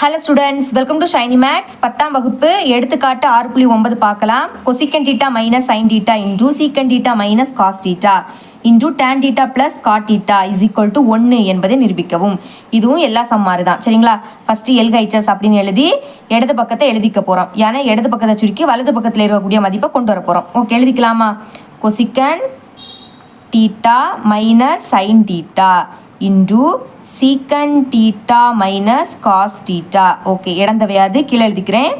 Hello students welcome to Shiny Max பத்தாம் வகுப்பு எடுத்துக்காட்டு ஆறு புள்ளி ஒன்பது பார்க்கலாம். Cosecant theta minus sine theta into secant theta minus cos theta into tan theta plus cot theta is equal to ஒன்று என்பதை நிரூபிக்கவும். இதுவும் எல்லா சம்மாறு தான் சரிங்களா? ஃபஸ்ட்டு எல்கைச்சஸ் அப்படின்னு எழுதி இடது பக்கத்தை எழுதிக்க போகிறோம் ஏன்னா இடது பக்கத்தை சுருக்கி வலது பக்கத்தில் இருக்கக்கூடிய மதிப்பை கொண்டு வர போகிறோம் okay எழுதிக்கலாமா? Cosecant theta minus sine theta into secant theta minus cos theta okay இடந்தவையாது கீழே எழுதிக்கிறேன்.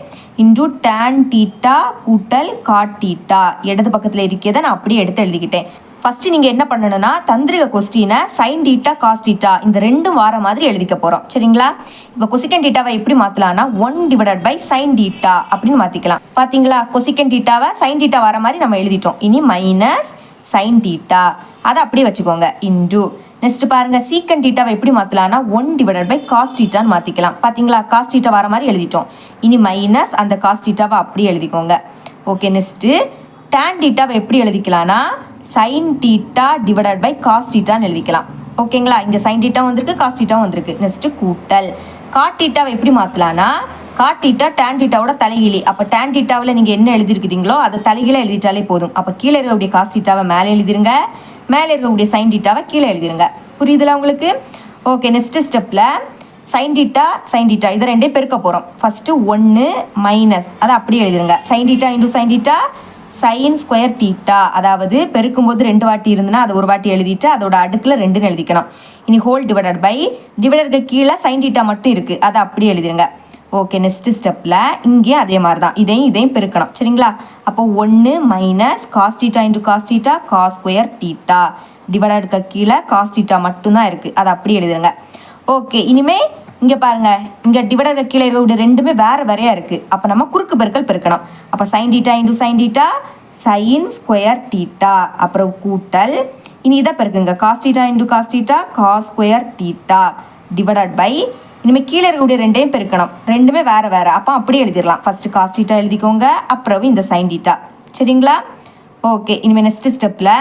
இன்டு டேன் டீட்டா கூட்டல் காட் டீட்டா இடது பக்கத்தில் இருக்கிறத நான் அப்படியே எடுத்து எழுதிக்கிட்டேன். ஃபஸ்ட்டு நீங்கள் என்ன பண்ணணும்னா தந்திரிக கொஸ்டினை சைன் டீட்டா காஸ் டீட்டா இந்த ரெண்டும் வார மாதிரி எழுதிக்க போகிறோம் சரிங்களா? இப்போ கொசிக்கன் டீட்டாவை எப்படி மாற்றலாம்னா one divided by sine theta அப்படின்னு மாற்றிக்கலாம் பார்த்தீங்களா கொசிக்கன் டீட்டாவை சைன் டீட்டா வர மாதிரி நம்ம எழுதிட்டோம். இனி மைனஸ் சைன் டீட்டா அதை அப்படியே வச்சுக்கோங்க. இன்டூ நெக்ஸ்ட் பாருங்க சீக்கன் டீட்டாவை எப்படி மாற்றலாம்னா ஒன் டிவைடட் பை காஸ் டீட்டான்னு மாற்றிக்கலாம் பார்த்தீங்களா காஸ் டீட்டா வர மாதிரி எழுதிட்டோம். இனி மைனஸ் அந்த காஸ் டீட்டாவை அப்படி எழுதிக்கோங்க. ஓகே நெக்ஸ்ட்டு டேன் டீட்டாவை எப்படி எழுதிக்கலாம்னா sine theta divided by cos டீட்டான்னு எழுதிக்கலாம். ஓகேங்களா இங்கே சைன் டீட்டா வந்திருக்கு காஸ் டீட்டாவும் வந்திருக்கு. நெக்ஸ்ட்டு கூட்டல். காட் டீட்டாவை எப்படி மாற்றலாம்னா காட் டீட்டா டேன் டீட்டாவோட தலைகீழி. அப்போ டேன் டீட்டாவில் நீங்கள் என்ன எழுதிருக்கிறீங்களோ அதை தலைகீழே எழுதிட்டாலே போதும். அப்போ கீழே இருக்கக்கூடிய காஸ் டீட்டாவை மேலே எழுதிருங்க. மேலே இருக்கக்கூடிய சைன் டீட்டாவை கீழே எழுதிருங்க. புரியுதுல உங்களுக்கு? ஓகே நெக்ஸ்ட் ஸ்டெப்பில் சைன் டீட்டா சைன் டீட்டா இதை ரெண்டே பெருக்க போகிறோம் ஃபஸ்ட்டு ஒன்று மைனஸ் அதை அப்படியே எழுதிருங்க. Sine theta into sine theta sine square theta அதாவது பெருக்கும்போது ரெண்டு வாட்டி இருந்துன்னா அது ஒரு வாட்டி எழுதிட்டு அதோட அடுக்கில் ரெண்டுன்னு எழுதிக்கணும். இனி ஹோல் டிவைடட் பை டிவைடருக்கு கீழே சைன் டீட்டா மட்டும் இருக்குது அதை அப்படியே எழுதிருங்க. ஓகே நெக்ஸ்ட் ஸ்டெப்பில் இங்கேயும் அதே மாதிரி தான் இதையும் இதையும் பெருக்கணும். சரிங்களா? அப்போ ஒன்று minus cos theta theta cos theta cos square theta டிவைடருக்கு கீழே காஸ்டீட்டா மட்டும்தான் இருக்குது அதை அப்படி எழுதிருங்க. ஓகே இனிமே இங்கே பாருங்க. இங்கே டிவைடருக்கு கீழே இருக்கக்கூடிய ரெண்டுமே வேறு வேறையாக இருக்குது அப்போ நம்ம குறுக்கு பெருக்கல் பெருக்கணும். அப்போ sine theta into sine theta sine square theta அப்புறம் கூட்டல் இனி இதை பெருக்குங்க. Cos theta theta cos theta cos square theta divided by இனிமேல் கீழே இருக்கக்கூடிய ரெண்டையும் பெருக்கணும். ரெண்டுமே வேறு வேறு. அப்போ அப்படியே எழுதிடலாம். ஃபஸ்ட்டு காஸ் டீட்டா எழுதிக்கோங்க. அப்புறம் இந்த சைன் டீட்டா சரிங்களா? ஓகே இனிமேல் நெக்ஸ்ட் ஸ்டெப்பில்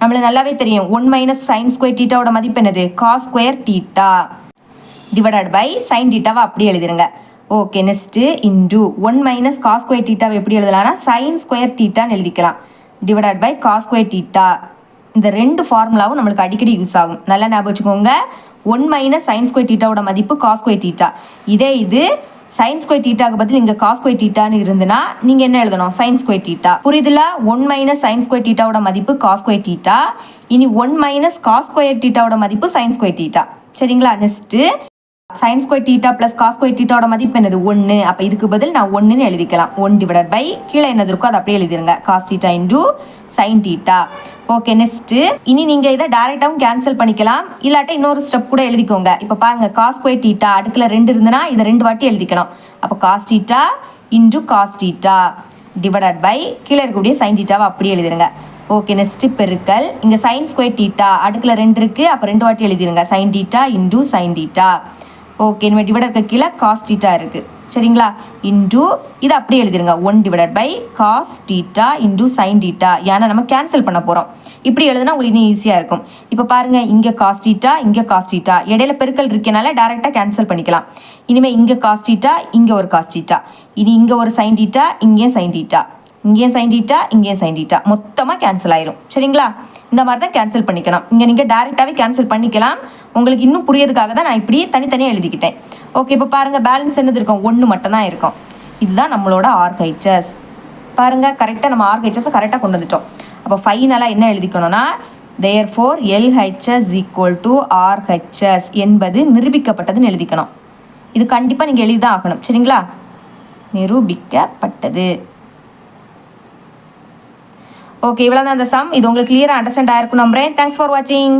நம்மளுக்கு நல்லாவே தெரியும். ஒன் மைனஸ் சைன் ஸ்கொயர் டீட்டாவோட மதிப்பு என்னது? Cos square theta divided by sine டீட்டாவை அப்படியே எழுதிருங்க. Okay next into one minus cos square டீட்டாவை எப்படி எழுதலாம்னா சைன் ஸ்கொயர் டீட்டான்னு எழுதிக்கலாம். Divided by cos square theta இந்த ரெண்டு ஃபார்முலாவும் நம்மளுக்கு அடிக்கடி யூஸ் ஆகும். நல்லா ஞாபகம் வச்சுக்கோங்க. ஒன் மைனஸ் சைன் ஸ்கொயர் டீட்டாவோட மதிப்பு காஸ் ஸ்கொயர் டீட்டா இதே இது சைன் ஸ்கொயர் டீட்டாக்கு பதில் இங்கே காஸ் ஸ்கொயர் டீட்டான்னு இருந்துன்னா நீங்கள் என்ன எழுதணும்? சைன் ஸ்கொயர் டீட்டா புரியுதுல ஒன் மைனஸ் சைன் ஸ்கொயர் டீட்டாவோட மதிப்பு காஸ் ஸ்கொயர் டீட்டா இனி ஒன் மைனஸ் காஸ் ஸ்கொயர் டீட்டாவோட மதிப்பு சைன் ஸ்கொயர் டீட்டா சரிங்களா? Next sine square theta plus cos square டீட்டாவோட மதிப்பு என்னது? ஒன்று அப்போ இதுக்கு பதில் நான் ஒன்றுன்னு எழுதிக்கலாம். ஒன் டிவைட் பை கீழே என்னது இருக்கோ அதை அப்படியே எழுதிருங்க. Cos theta into sine theta okay next இனி நீங்கள் இதை டைரக்டாவும் கேன்சல் பண்ணிக்கலாம். இல்லாட்ட இன்னொரு ஸ்டெப் கூட எழுதிக்கோங்க. இப்போ பாருங்க காஸ் ஸ்கொயர் டீட்டா அடுக்கில் ரெண்டு இருந்ததுன்னா இதை ரெண்டு வாட்டி எழுதிக்கணும். அப்போ cos theta into cos theta divided by கீழே இருக்கக்கூடிய சைன் டீட்டாவை அப்படியே எழுதிருங்க. ஓகே நெக்ஸ்ட் பெருக்கல். இங்கே சைன் ஸ்கொயர் டீட்டா அடுக்கில் ரெண்டு இருக்குது அப்போ ரெண்டு வாட்டி எழுதிருங்க. Sine theta into sine theta okay இனிமேல் டிவைடர் கீழே காஸ் டீட்டா இருக்குது சரிங்களா? இன்டூ இதை அப்படியே எழுதிருங்க. One divided by cos theta into sine theta ஏன்னா நம்ம கேன்சல் பண்ண போகிறோம் இப்படி எழுதுனா உங்களுக்கு இன்னும் ஈஸியாக இருக்கும். இப்போ பாருங்கள் இங்கே காஸ் டீட்டா இங்கே காஸ் டீட்டா இடையில பெருக்கல் இருக்கனால டேரெக்டாக கேன்சல் பண்ணிக்கலாம். இனிமேல் இங்கே காஸ் டீட்டா இங்கே ஒரு காஸ் டீட்டா இனி இங்கே ஒரு சைன் டீட்டா இங்கேயும் சைன் டீட்டா இங்கேயும் சைன் டீட்டா இங்கேயும் சைன் டீட்டா மொத்தமாக கேன்சல் ஆயிரும். சரிங்களா? இந்த மாதிரி தான் கேன்சல் பண்ணிக்கலாம். இங்கே நீங்கள் டேரெக்டாகவே கேன்சல் பண்ணிக்கலாம். உங்களுக்கு இன்னும் புரியதுக்காக தான் நான் இப்படி தனித்தனியாக எழுதிக்கிட்டேன். ஓகே இப்போ பாருங்கள் பேலன்ஸ் என்னது இருக்கும்? ஒன்று மட்டும் தான் இருக்கும். இதுதான் நம்மளோட ஆர்ஹெச்எஸ் பாருங்கள் கரெக்டாக நம்ம ஆர்ஹெச்எஸை கரெக்டாக கொண்டு வந்துட்டோம். அப்போ ஃபைனலாக என்ன எழுதிக்கணும்னா therefore LHS equal to RHS என்பது நிரூபிக்கப்பட்டதுன்னு எழுதிக்கணும். இது கண்டிப்பாக நீங்கள் எழுதி தான் ஆகணும். சரிங்களா? நிரூபிக்கப்பட்டது. ஓகே இவ்வளோ தான் அந்த சம் இது உங்களுக்கு கிளியராக அண்டர்ஸ்டாண்ட் ஆயிருக்கும் நம்புறேன். தேங்க்ஸ் ஃபார் வாட்சிங்